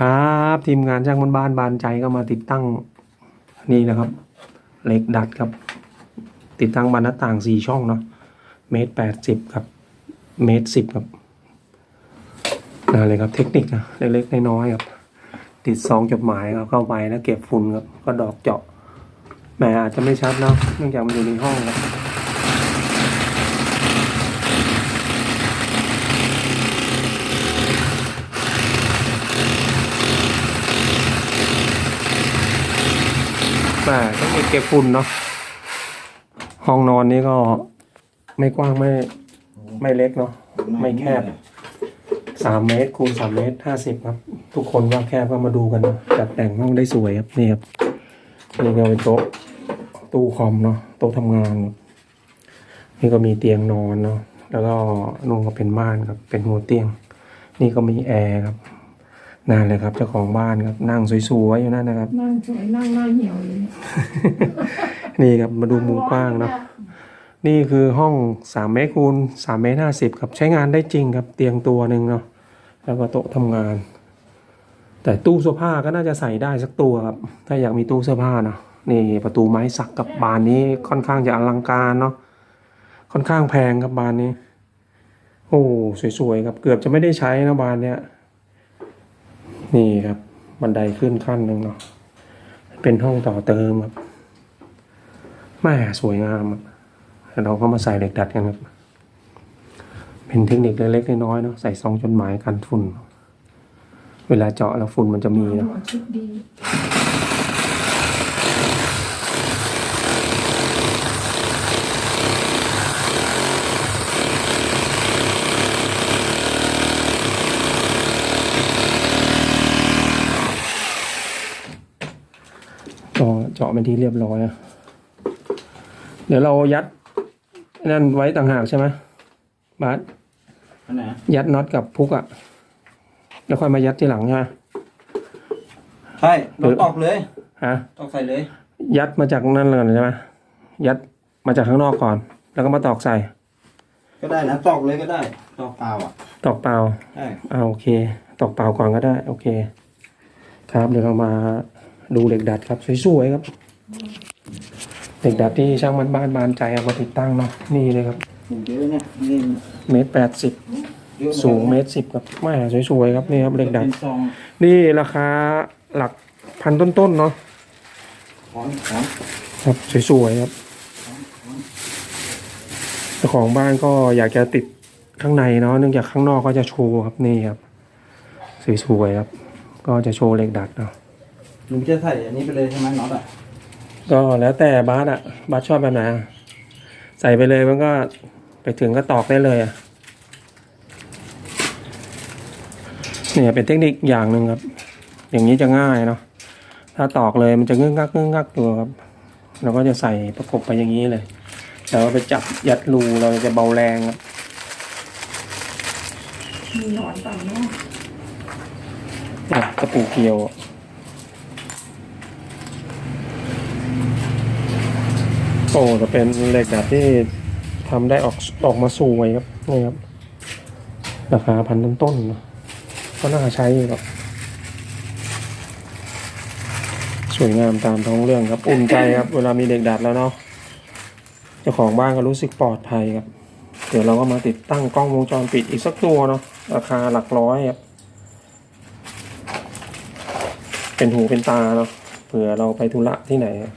ครับทีมงานช่างบ้านบ้านบานใจก็มาติดตั้งนี่นะครับ เหล็กดัดครับ ติดตั้งบานหน้าต่างสี่ช่องเนาะเมตรแปดสิบครับเมตรสิบครับนั่นเลยครับเทคนิคนะเล็กๆน้อยๆครับ ติดซองจดหมายครับเข้าไปแล้วเก็บฝุ่นครับก็ดอกเจาะแหมอาจจะไม่ชัดเนาะเนื่องจากมันอยู่ในห้องครับ แต่ต้องมีเก็บฝุ่นเนาะห้องนอนนี้ก็ไม่กว้างไม่ไม่เล็กเนาะไม่แคบสามเมตรคูณสามเมตรห้าสิบครับ ทุกคนว่าแคบก็มาดูกันนะจัดแต่งห้องได้สวยครับนี่ครับนี่ก็เป็นโต๊ะตู้คอมเนาะโต๊ะทำงาน นี่ก็มีเตียงนอนเนาะแล้วก็นู่นก็เป็นม่านครับเป็นหัวเตียง นี่ก็มีแอร์ครับ นั่นเลยครับเจ้าของบ้านครับนั่งสวยๆอยู่นั่นนะครับ นั่งสวยนั่งหน้าเหี่ยวเลยนี่ครับมาดูมุมกว้างเนาะนี่คือห้องสามเมตรคูณสามเมตรห้าสิบครับใช้งานได้จริงครับเตียงตัวหนึ่งเนาะแล้วก็โต๊ะทำงาน แต่ตู้เสื้อผ้าก็น่าจะใส่ได้สักตัวครับถ้าอยากมีตู้เสื้อผ้าเนาะนี่ประตูไม้สักกับบานนี้ค่อนข้างจะอลังการเนาะค่อนข้างแพงครับบานนี้ โอ้สวยๆครับเกือบจะไม่ได้ใช้นะบานเนี้ย นี่ครับ บันไดขึ้นขั้นหนึ่งเนาะเป็นห้องต่อเติมครับแม่สวยงามเราก็มาใส่เหล็กดัดกันครับ เป็นเทคนิคเล็กๆน้อยๆเนาะใส่ซองจดหมายกันฝุ่น เวลาเจาะแล้วฝุ่นมันจะมีเนาะ หัวชุดดี ก็ เจาะเป็นที่เรียบร้อยอะเดี๋ยวเรายัดนั่นไว้ต่างหากใช่ไหมบาสอันไหนยัดน็อตกับพุกอะแล้วค่อยมายัดที่หลังใช่ไหมใช่เราตอกเลยฮะตอกใส่เลย ยัดมาจากนั่นเลยใช่ไหมยัดมาจากข้างนอกก่อน แล้วก็มาตอกใส่ ก็ได้นะตอกเลยก็ได้ ตอกเปล่าอะ ตอกเปล่าใช่อ่าโอเค ตอกเปล่าก่อนก็ได้ โอเค ครับเดี๋ยวเรามา ดูเหล็กดัดครับสวยๆครับเหล็กดัดที่ช่างมันบ้านบานใจเอามาติดตั้งเนาะนี่เลยครับถูกเยอะเนี่ยนี่เมตรแปดสิบเยอะสูงเมตรสิบครับแม่สวยๆครับนี่ครับเหล็กดัดเป็นซองนี่ราคาหลักพันต้นๆเนาะถอนถอนครับสวยๆครับเจ้าของบ้านก็อยากจะติดข้างในเนาะเนื่องจากข้างนอกก็จะโชว์ครับนี่ครับสวยๆครับ ก็จะโชว์เหล็กดัดเนาะ ลุงจะใส่อันนี้ไปเลยใช่ไหมน็อตอะก็แล้วแต่บาสอะบาสชอบแบบไหนอะใส่ไปเลยมันก็ไปถึงก็ตอกได้เลยอะเนี่ยเป็นเทคนิคอย่างหนึ่งครับ อย่างนี้จะง่ายเนาะถ้าตอกเลยมันจะงึกงักงึกงักตัวครับเราก็จะใส่ประกบไปอย่างนี้เลยแล้วก็ไปจับยัดรูเราจะเบาแรงครับมีหนอนต่ำเนาะเนี่ยตะปูเกลียวอะ โอ้จะเป็นเหล็กดัดที่ทำได้ออกออกมาสวยครับนี่ครับราคาพันต้นๆเนก็น่าใช่ครับสวยงามตามท้องเรื่องครับอุ่นใจครับ เวลามีเด็กดัดแล้วเนาะเจ้าของบ้านก็รู้สึกปลอดภัยครับ เดี๋ยวเราก็มาติดตั้งกล้องวงจรปิดอีกสักตัวเนาะราคาหลักร้อยครับเป็นหูเป็นตาเนาะเผื่อเราไปธุระที่ไหนอะ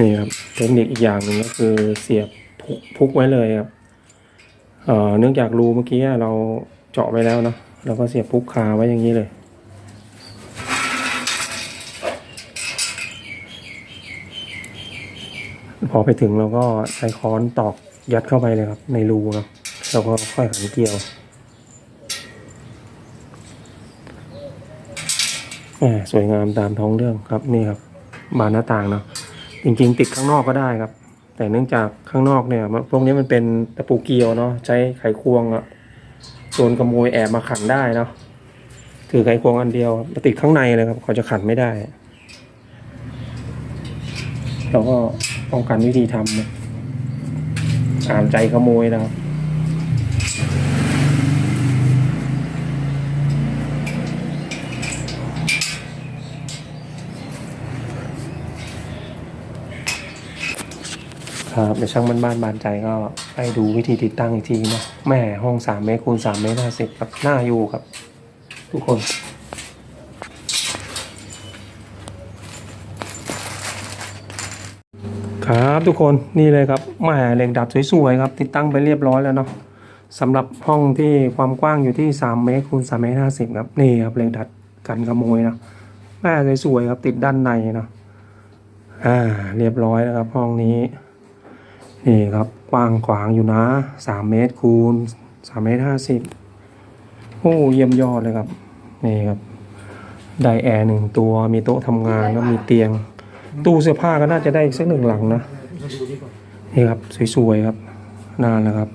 นี่ครับเทคนิคอีกอย่างหนึ่งก็คือเสียบพุกพุกไว้เลยครับเอ่อเนื่องจากรูเมื่อกี้เราเจาะไปแล้วเนาะเราก็เสียบพุกคาไว้อย่างนี้เลย พอไปถึงเราก็ใช้ค้อนตอกยัดเข้าไปเลยครับ ในรูเนาะเราก็ค่อยหันเกลียวสวยงามตามท้องเรื่องครับนี่ครับ บานหน้าต่างเนาะ จริง ๆ ติดข้างนอกก็ได้ครับ แต่เนื่องจากข้างนอกเนี่ยพวกนี้มันเป็นตะปูเกียวเนาะใช้ไขควงอะโดนขโมยแอบมาขันได้เนาะถือไขควงอันเดียวมาติดข้างในเลยครับเขาจะขันไม่ได้เราก็ป้องกันวิธีทำอ่านใจขโมยนะครับ ครับเดี๋ยวช่างบ้านบ้านบานใจก็ไปดูวิธีติดตั้งอีกทีนะแม่ห้องสามเมตรคูณสามเมตรห้าสิบครับหน้าอยู่ครับ ทุกคนครับทุกคนนี่เลยครับแหม่เหล็กดัดสวยๆครับ ติดตั้งไปเรียบร้อยแล้วเนาะสำหรับห้องที่ความกว้างอยู่ที่ 3 เมตรคูณ3เมตร50ครับนี่ครับเหล็กดัดกันขโมยนะแหม่สวยๆครับติดด้านในเนาะอ่าเรียบร้อยแล้วครับห้องนี้ นี่ครับกว้างขวางอยู่นะ3เมตรคูณ3เมตร50โอ้เยี่ยมยอดเลยครับ นี่ครับ ไดแอร์หนึ่งตัวมีโต๊ะทำงานแล้วมีเตียง ตู้เสื้อผ้าก็น่าจะได้อีกสักหนึ่งหลังนะ นี่ครับ สวยๆครับน่าแล้วครับ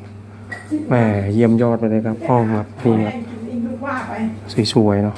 แหมเยี่ยมยอดไปเลยครับ ห้องครับนี่ครับสวยๆเนาะ